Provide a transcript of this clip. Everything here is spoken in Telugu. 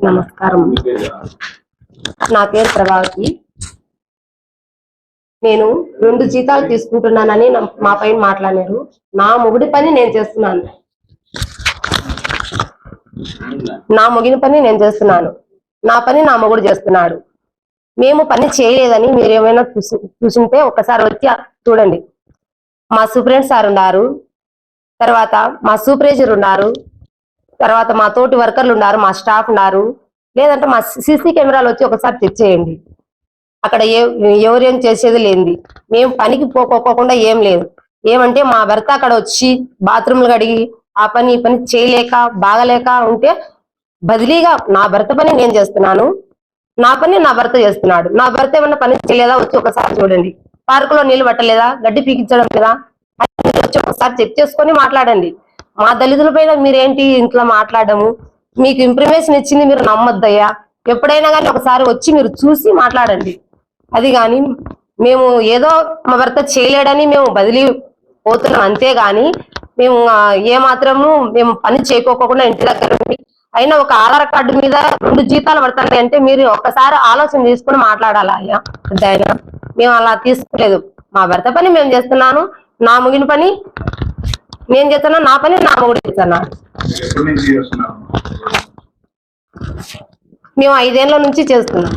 అందరికి నమస్కారం. నా పేరు ప్రభావతి. నేను రెండు జీతాలు తీసుకుంటున్నానని మా పైన మాట్లాడారు. నా మొగుడి పని నేను చేస్తున్నాను. నా మొగిన పని నేను చేస్తున్నాను. నా పని నా మొగుడు చేస్తున్నాడు. మేము పని చేయలేదని మీరు ఏమైనా చూసి చూసింటే ఒకసారి వచ్చి చూడండి. మా సూపరింట్ సార్ ఉన్నారు. తర్వాత మా సూపరేజర్ ఉన్నారు. తర్వాత మా తోటి వర్కర్లు ఉన్నారు మా స్టాఫ్ ఉన్నారు. లేదంటే మా సీసీ కెమెరాలు వచ్చి ఒకసారి చెక్ చేయండి. అక్కడ ఏ ఎవరేం చేసేది లేనిది. మేము పనికి పోకోకుండా ఏం లేదు. ఏమంటే మా భర్త అక్కడ వచ్చి బాత్రూమ్లు కడిగి ఆ పని ఈ పని చేయలేక బాగలేక ఉంటే బదిలీగా నా భర్త పని నేను చేస్తున్నాను. నా పని నా భర్త చేస్తున్నాడు. నా భర్త ఏమన్నా పని చేయలేదా? వచ్చి ఒకసారి చూడండి. పార్కులో నీళ్ళు పట్టలేదా? గడ్డి పీకించడం లేదా? వచ్చి ఒకసారి చెక్ చేసుకొని మాట్లాడండి. మా దళితుల పైన మీరేంటి ఇంట్లో మాట్లాడము? మీకు ఇన్ఫర్మేషన్ ఇచ్చింది మీరు నమ్మొద్దయ్యా. ఎప్పుడైనా కానీ ఒకసారి వచ్చి మీరు చూసి మాట్లాడండి. అది కానీ మేము ఏదో మా భర్త చేయలేడని మేము బదిలీ పోతున్నాం. అంతే కానీ మేము ఏమాత్రము ఏ మాత్రము మేము పని చేయకోకుండా ఇంటి దగ్గర ఉండి అయినా ఒక ఆధార్ కార్డు మీద రెండు జీతాలు పడతాయి అంటే మీరు ఒక్కసారి ఆలోచన తీసుకుని మాట్లాడాలా అయ్యా? ఆయన మేము అలా తీసుకోలేదు. మా భర్త పని మేము చేస్తున్నాను. నా ముగిన పని నేను చేస్తున్నా నా పని నా మొగుడు చేస్తున్నాము మేము ఐదేళ్ళ నుంచి చేస్తున్నాం.